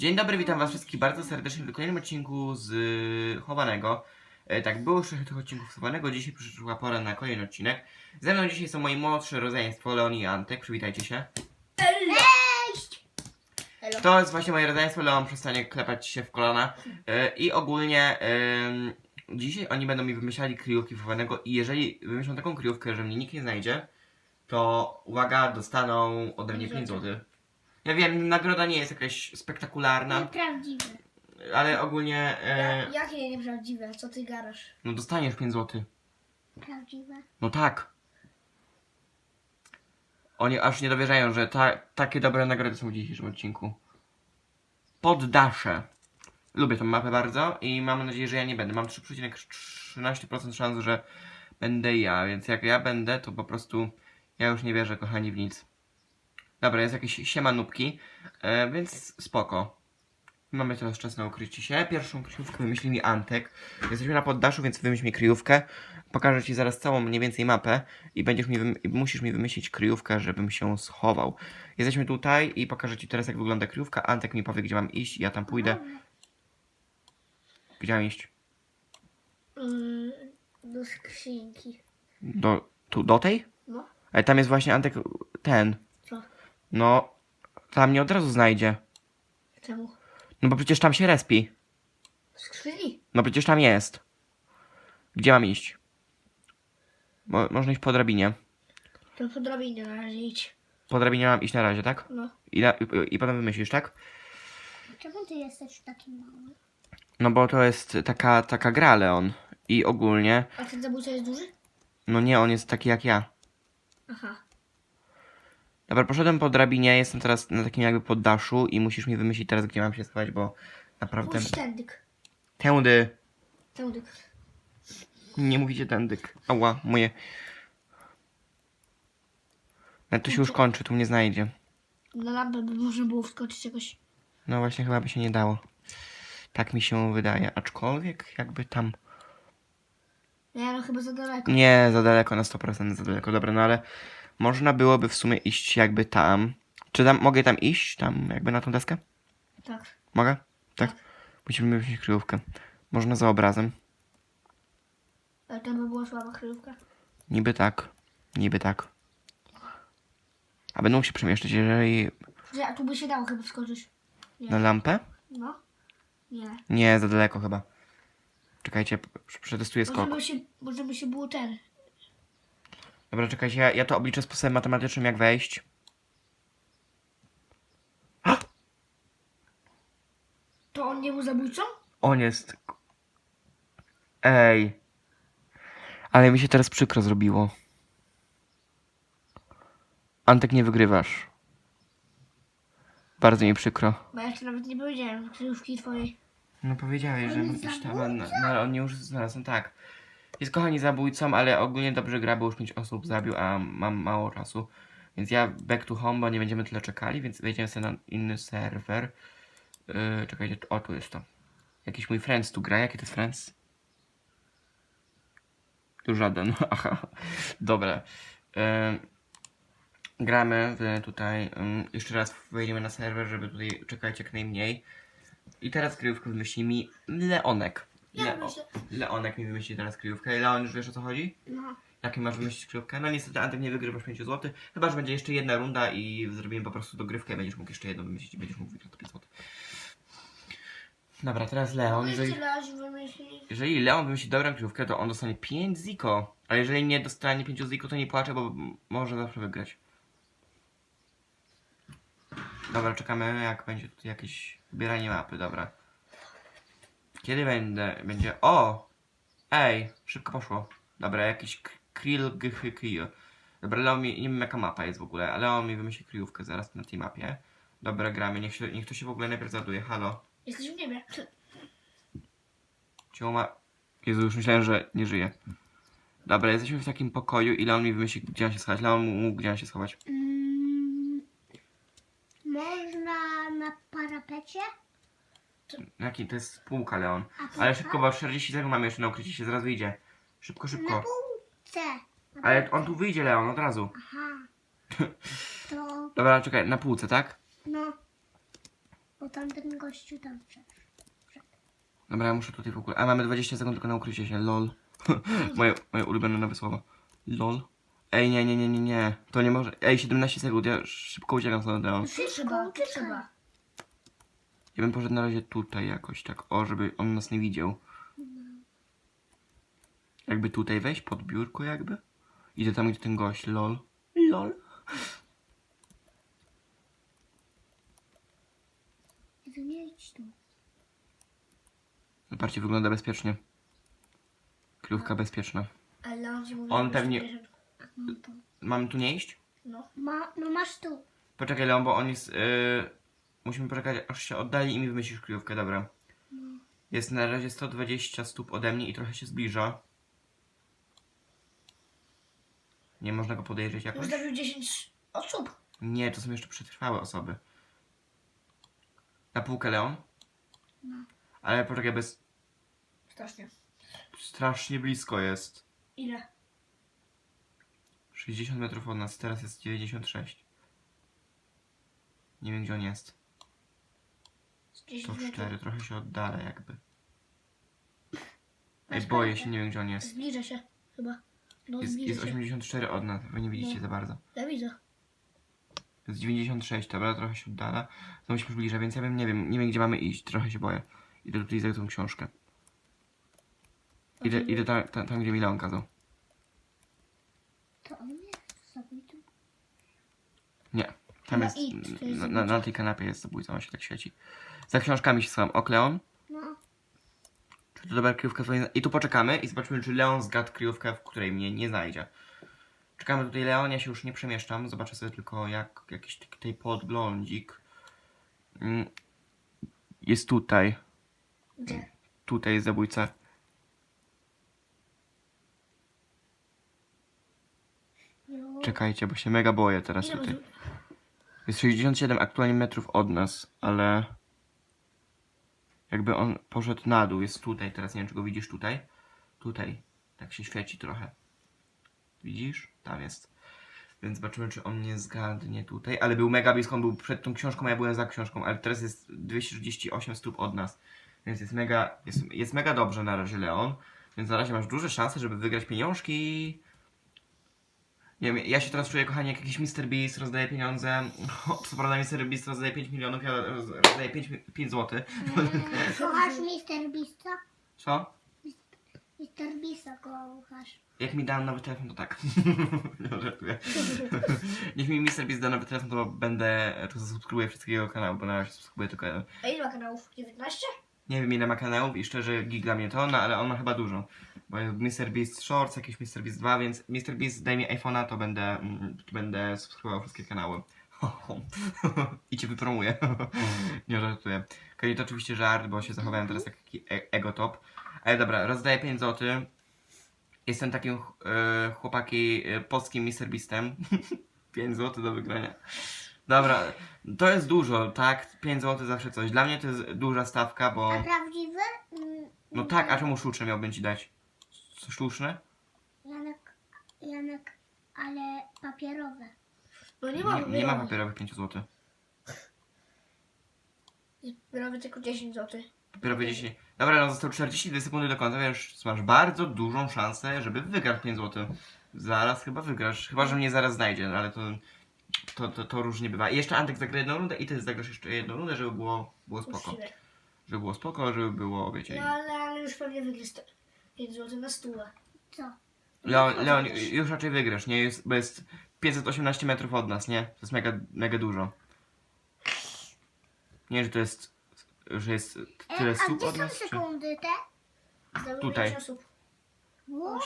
Dzień dobry, witam was wszystkich bardzo serdecznie w kolejnym odcinku z y, Chowanego. E, tak, było już trochę tych odcinków Chowanego, dzisiaj przyszła pora na kolejny odcinek. Ze mną dzisiaj są moi młodsze rodzeństwo, Leon i Antek, przywitajcie się. Cześć! To jest właśnie moje rodzeństwo, Leon przestanie klepać się w kolana. E, I ogólnie dzisiaj oni będą mi wymyślali kryjówki Chowanego i jeżeli wymyślą taką kryjówkę, że mnie nikt nie znajdzie, to uwaga, dostaną ode mnie 5 zł. Ja wiem, nagroda nie jest jakaś spektakularna, Nieprawdziwe. ale ogólnie... E, Jakie nieprawdziwe? Co ty gadasz? No dostaniesz 5 zł. Prawdziwe? No tak. Oni aż nie dowierzają, że ta, takie dobre nagrody są w dzisiejszym odcinku. Poddasze. Lubię tą mapę bardzo i mam nadzieję, że ja nie będę. Mam 3,13% szans, że będę ja, więc jak ja będę, to po prostu ja już nie wierzę, kochani, w nic. Dobra, jest jakieś siema nubki, e, więc spoko. Mamy teraz czas na ukrycie się. Pierwszą kryjówkę wymyśli mi Antek. Jesteśmy na poddaszu, więc wymyśl mi kryjówkę. Pokażę ci zaraz całą mniej więcej mapę i będziesz mi i musisz mi wymyślić kryjówkę, żebym się schował. Jesteśmy tutaj i pokażę ci teraz jak wygląda kryjówka. Antek mi powie gdzie mam iść, ja tam pójdę. Gdzie mam iść? Yy, do skrzynki. Do, tu, do tej? No. Ale tam jest właśnie Antek ten. No, tam nie od razu znajdzie. Czemu? No bo przecież tam się respi. W skrzyni. No przecież tam jest. Gdzie mam iść? Mo- można iść po drabinie. To po drabinie na razie idź. Po drabinie mam iść na razie, tak? No. I, na, i, i potem wymyślisz, tak? Czemu ty jesteś taki mały? No bo to jest taka, taka gra, Leon. I ogólnie, A ten zabójca jest duży? no nie, on jest taki jak ja. Aha. Dobra, poszedłem po drabinie, jestem teraz na takim jakby poddaszu i musisz mi wymyślić teraz, gdzie mam się schować, bo naprawdę... Puść tędyk. Tędy. Tędyk. Nie mówicie tędyk. Ała, moje... Ale to się już kończy, tu mnie znajdzie. Na lampę by można było wskoczyć jakoś. No właśnie, chyba by się nie dało. Tak mi się wydaje. Aczkolwiek jakby tam... Nie no, chyba za daleko. Nie, za daleko, na 100% za daleko. Dobra, no ale można byłoby w sumie iść jakby tam. Czy tam mogę tam iść? Tam jakby na tą deskę? Tak. Mogę? Tak. Musimy wziąć kryjówkę. Można za obrazem. Ale to by była słaba kryjówka. Niby tak. Niby tak. A będą się przemieszczać, jeżeli Że, a tu by się dało chyba wskoczyć. na lampę? No. Nie. Nie, za daleko chyba. Czekajcie, przetestuję skok. by się, może by się było ten. Dobra, czekajcie, ja, ja to obliczę sposobem matematycznym, jak wejść. To on nie był zabójcą? On jest. Ej. Ale mi się teraz przykro zrobiło. Antek, nie wygrywasz. Bardzo mi przykro. Bo ja ci nawet nie powiedziałem kryjówki twojej. No powiedziałeś, że tam, no, no ale on nie już znalazł, no tak. Jest kochani zabójcą, ale ogólnie dobrze gra, bo już 5 osób zabił, a mam mało czasu. Więc ja back to home, bo nie będziemy tyle czekali, więc wejdziemy sobie na inny serwer. Yy, czekajcie, o tu jest to. Jakiś mój friends tu gra, jaki to jest friends? Tu żaden, aha. Dobra. Yy, gramy tutaj, yy, jeszcze raz wejdziemy na serwer, żeby tutaj czekać jak najmniej. I teraz kryjówkę wymyśli mi Leonek. Leo- myślę- Leonek mi wymyśli teraz kryjówkę. Leon, już wiesz o co chodzi? No. Jakie masz wymyślić kryjówkę? No niestety Antek nie wygrywasz 5 zł. Chyba, że będzie jeszcze jedna runda i zrobimy po prostu dogrywkę i będziesz mógł jeszcze jedną wymyślić i będziesz mógł wygrać 5 zł. Dobra, teraz Leon. Jeżeli, Jeszcze raz wymyślić. jeżeli Leon wymyśli dobrą kryjówkę, to on dostanie 5 ziko. A jeżeli nie dostanie 5 ziko, to nie płacze, bo m- może zawsze wygrać. Dobra, czekamy jak będzie tutaj jakieś wybieranie mapy, dobra. Kiedy będę, będzie, o! Ej, szybko poszło. Dobra, jakiś krill, kill. Dobra, Leon mi, nie wiem jaka mapa jest w ogóle, ale on mi wymyśli kryjówkę zaraz na tej mapie. Dobra, gramy, niech, się, niech to się w ogóle najpierw zaduje, halo. Jesteś w niebie. Cię ma... Jezu, już myślałem, że nie żyje. Dobra, jesteśmy w takim pokoju i Leon mi wymyśli, gdzie mam się schować. Leon mógł, gdzie mam się schować. Mm, można na parapecie? Jaki to jest półka, Leon. A Ale szybko, bo 40 sekund mamy jeszcze na ukrycie się, zaraz wyjdzie. Szybko, Na szybko. półce. Na Ale półce. on tu wyjdzie, Leon, od razu. Aha. To Dobra, czekaj, na półce, tak? no. Bo tamten gościu tam wszedł. Dobra, ja muszę tutaj w ogóle. A mamy 20 sekund tylko na ukrycie się. LOL. moje, moje ulubione nowe słowo. LOL. Ej, nie, nie, nie, nie, nie. To nie może. Ej, 17 sekund, ja szybko uciekam stąd. Leon. Trzeba, uciekaj. trzeba. Ja bym poszedł na razie tutaj jakoś tak, o, żeby on nas nie widział. Jakby tutaj wejść, pod biurko jakby. Idę tam, gdzie ten gość, lol. Lol. Nie idź tu. Zobaczcie, wygląda bezpiecznie. Kryjówka bezpieczna. Ale on ci mówi, On że pewnie- bierze- to. Mam tu nie iść? No. Ma, no masz tu. Poczekaj, Leon, bo on jest... Yy... Musimy poczekać, aż się oddali i mi wymyślisz kryjówkę, dobra. Jest na razie 120 stóp ode mnie i trochę się zbliża. Nie można go podejrzeć jakoś? Już zabił 10 osób. Nie, to są jeszcze przetrwałe osoby. Na półkę Leon? No. Ale poczekaj, bez... Strasznie. Strasznie blisko jest. Ile? 60 metrów od nas, teraz jest 96. Nie wiem gdzie on jest. Z 10 To metrów. 4, trochę się oddala jakby. Ej, Masz boję się, nie wiem gdzie on jest. Zbliża się chyba. No Jest, zbliża jest się. 84 od nas, wy nie widzicie No. za bardzo. Ja widzę. Jest 96, dobra, trochę się oddala. To musimy bliżej, więc ja bym, nie wiem, nie wiem gdzie mamy iść, trochę się boję. Idę tutaj za tą książkę. Idę, idę tam, tam, tam gdzie mi Leon kazał. To on jest zabójcą. Nie, tam Chyba jest, idź, to jest na, na, na tej kanapie jest zabójca, on się tak świeci. Za książkami się schowam. Ok, Leon? No. Czy to dobra kryjówka? I tu poczekamy i zobaczymy, czy Leon zgadł kryjówkę, w której mnie nie znajdzie. Czekamy tutaj Leon, ja się już nie przemieszczam, zobaczę sobie tylko jak jakiś tutaj podglądzik. Mm, Jest tutaj, Gdzie? tutaj jest zabójca. Jo. Czekajcie, bo się mega boję teraz tutaj. Jest 67 aktualnie metrów od nas, ale jakby on poszedł na dół, jest tutaj teraz, nie wiem czy go widzisz tutaj. Tutaj, tak się świeci trochę. Widzisz? Tam jest. Więc zobaczymy czy on nie zgadnie tutaj, ale był mega blisko, on był przed tą książką, ja byłem za książką, ale teraz jest 238 stóp od nas. Więc jest mega, jest, jest mega dobrze na razie Leon, więc na razie masz duże szanse, żeby wygrać pieniążki. Nie wiem, ja się teraz czuję, kochani, jak jakiś Mr. Beast rozdaje pieniądze. Co prawda Mr. Beast rozdaje 5 milionów, ja roz- rozdaję 5, 5 zł. Kochasz Mr. Beasta? Co? Mr. Beasta kochasz. Jak mi da nowy telefon, to tak. Nie żartuję. Niech mi Mr. Beast da nowy telefon, to będę, to zasubskrybuję wszystkiego kanału, bo na razie subskrybuję tylko jeden. A ile ma kanałów? 19? Nie wiem ile ma kanałów i szczerze gigla mnie to, no ale on ma chyba dużo. Bo jest Mr. Beast Shorts, jakiś Mr. Beast 2, więc Mr. Beast daj mi iPhone'a, to będę, mm, będę subskrybował wszystkie kanały. I cię wypromuję. Nie żartuję. Okej, to oczywiście żart, bo się zachowałem teraz jak taki e- egotop. Ale dobra, rozdaję 5 zł. Jestem takim e, chłopaki e, polskim Mr. Beastem. 5 zł do wygrania. Dobra, to jest dużo, tak? 5 zł zawsze coś. Dla mnie to jest duża stawka, bo... A prawdziwy? Mm, No tak, a czemu sztuczne miałbym ci dać? Co sztuczne? Janek, Janek, ale papierowe. No nie ma. Nie, nie ma papierowych 5 zł. Robię tylko 10 zł. Papierowe 10. Dobra, no zostało 42 sekundy do końca, więc masz bardzo dużą szansę, żeby wygrać 5 zł. Zaraz chyba wygrasz. Chyba, że mnie zaraz znajdzie, ale to, to, to, to różnie bywa. I jeszcze Antek zagra jedną rundę i ty zagrasz jeszcze jedną rundę, żeby było, było spoko. Uczciwe. Żeby było spoko, żeby było, wiecie... No ale, ale już pewnie wygrasz 5 zł na stówę. Co? Leon, Leon, już raczej wygrasz, nie? Jest, bo jest 518 metrów od nas, nie? To jest mega, mega dużo. Nie, że to jest, że jest E, tyle a stóp gdzie od są nas? Czy... sekundy te? Zdobył Tutaj. 5 osób. Wow.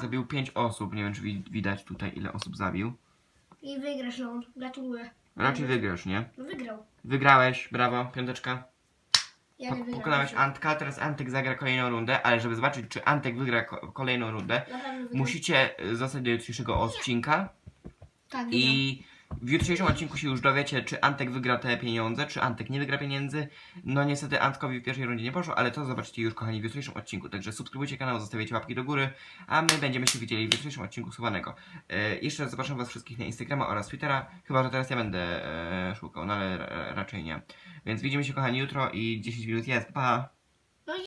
Zabił 5 osób, nie wiem czy wi- widać tutaj ile osób zabił. I wygrasz, no. Gratuluję. Raczej wygrasz, nie? No wygrał. Wygrałeś, brawo, piąteczka. Ja nie wygrałem. pokonałeś Antka, teraz Antek zagra kolejną rundę, ale żeby zobaczyć czy Antek wygra ko kolejną rundę, Naprawdę musicie y, zostać do jutrzejszego odcinka Tak, wygrał. i W jutrzejszym odcinku się już dowiecie, czy Antek wygra te pieniądze, czy Antek nie wygra pieniędzy. No niestety Antkowi w pierwszej rundzie nie poszło, ale to zobaczycie już kochani w jutrzejszym odcinku. Także subskrybujcie kanał, zostawiajcie łapki do góry, a my będziemy się widzieli w jutrzejszym odcinku Suwanego. E, jeszcze raz zapraszam was wszystkich na Instagrama oraz Twittera, chyba że teraz ja będę e, szukał, no ale raczej nie. Więc widzimy się kochani jutro i 10 minut jest, pa!